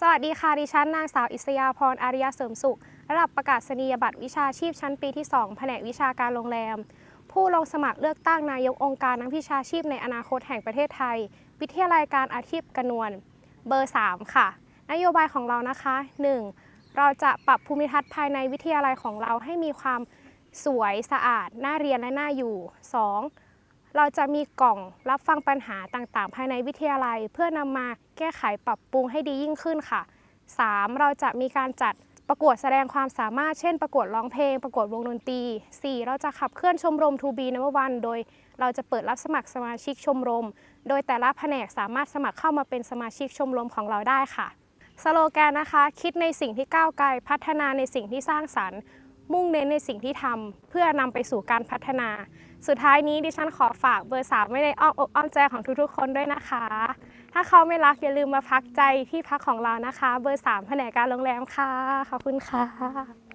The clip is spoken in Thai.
สวัสดีค่ะ ดิฉันนางสาวอิสยาพรอาริยาเสริมสุข ระดับประกาศนียบัตรวิชาชีพชั้นปีที่ 2 แผนกวิชาการโรงแรม ผู้ลงสมัครเลือกตั้งนายกองค์การนักวิชาชีพในอนาคตแห่งประเทศไทย วิทยาลัยการอาชีพกระนวลเบอร์ 3 ค่ะ นโยบายของเรานะคะ 1. เราจะปรับภูมิทัศน์ภายในวิทยาลัยของเราให้มีความสวยสะอาด น่าเรียนและน่าอยู่ 2. เราจะมีกล่องรับฟังปัญหาต่างๆ ภายในวิทยาลัย เพื่อนำมาแก้ไขปรับปรุงให้ดียิ่งขึ้นค่ะ 3. เราจะมีการจัดประกวดแสดงความสามารถเช่น ประกวดร้องเพลง ประกวดวงดนตรี 4. เราจะขับเคลื่อนชมรม To be number one โดยเราจะเปิดรับสมัครสมาชิกชมรม โดยแต่ละแผนกสามารถสมัครเข้ามาเป็นสมาชิกชมรมของเราได้ค่ะ สโลแกนนะคะ คิดในสิ่งที่ก้าวไกล พัฒนาในสิ่งที่สร้างสรรค์ มุ่งเน้นในสิ่งที่ทำเพื่อนำไปสู่การพัฒนา สุดท้ายนี้ดิฉันขอฝากเบอร์สามไว้ในอ้อมอกอ้อมใจของทุกๆ คนด้วยนะคะ ถ้าเขาไม่รักอย่าลืมมาพักใจที่พักของเรานะคะ เบอร์สามแผนกการโรงแรมค่ะ ขอบคุณค่ะ